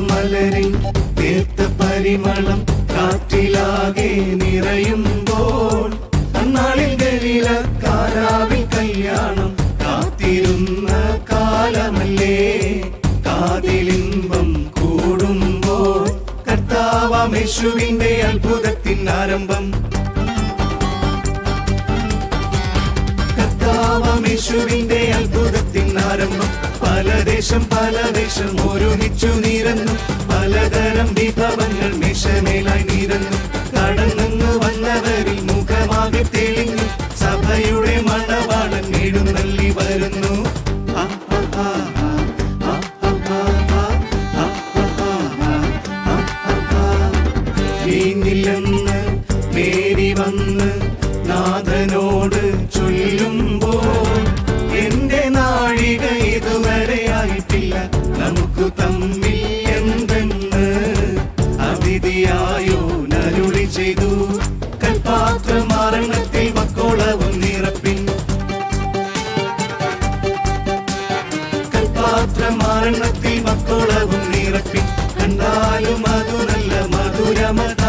മലരിൽ തീർത്ത പരിമളം കാറ്റിലാകെ നിറയുമ്പോൾ അന്നാളിൽ ഗലില കാരാവിൽ കല്യാണം കാത്തിരുന്ന കാലമല്ലേ? കാതിലിംബം കൂടുമ്പോൾ കർത്താവമേശുവിന്റെ അത്ഭുതത്തിൻ ആരംഭം. കർത്താവമേശുവിന്റെ അത്ഭുതത്തിൻ ആരംഭം. പല ദേശം പല വേഷം ഒരുമിച്ചു നിരന്നു വീഞ്ഞില്ലെന്ന് നേരി വന്ന് നാഥനോട് ചൊല്ലുമ്പോൾ എന്റെ നാഴിക ഇതുവരെ ആയിട്ടില്ല. നമുക്ക് തമ്മിൽ എന്തെന്ന്? അതിഥിയായോ നരുളി ചെയ്തു. കൽപാത്ര മരണത്തിൽ വക്കോളവും നിറപ്പിൻ. കൽപാത്ര മരണത്തിൽ മക്കോളവും നിറപ്പിൻ. കണ്ടാലും മധുരല്ല നല്ല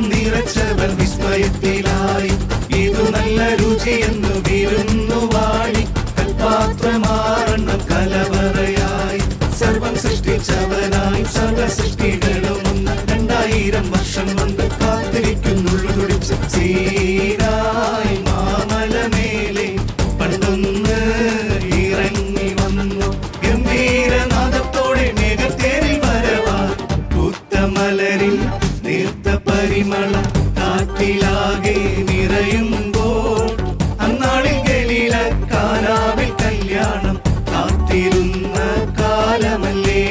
മധുരമതായി നിറച്ചവൻ വിസ്മയത്തിലായി. ഇതു നല്ല രുചിയെന്നു വിരുന്നു വാഴി കൽപാത്രമാറണം കലവറയായി. സർവം സൃഷ്ടിച്ചവനായി സർവ സൃഷ്ടികളും രണ്ടായിരം വർഷം കൊണ്ട് കാറ്റിലാകെ നിറയുമ്പോൾ അന്നാളിൽ ഗലീല കാലാവിൽ കല്യാണം കാത്തിരുന്ന കാലമല്ലേ?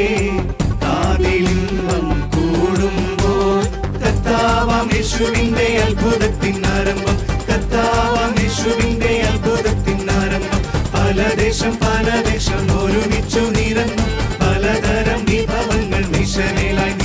കാതിലിംഗം കൂടുമ്പോൾ കത്താവാം യേശുവിന്റെ അത്ഭുതത്തിൻ ആരംഭം കത്താവാം യേശുവിന്റെ അത്ഭുതത്തിൻ ആരംഭം. പല ദേശം പല ദേശം ഒരുമിച്ചു നിരന്നു പലതരം വിഭവങ്ങൾ മിഷനിലായി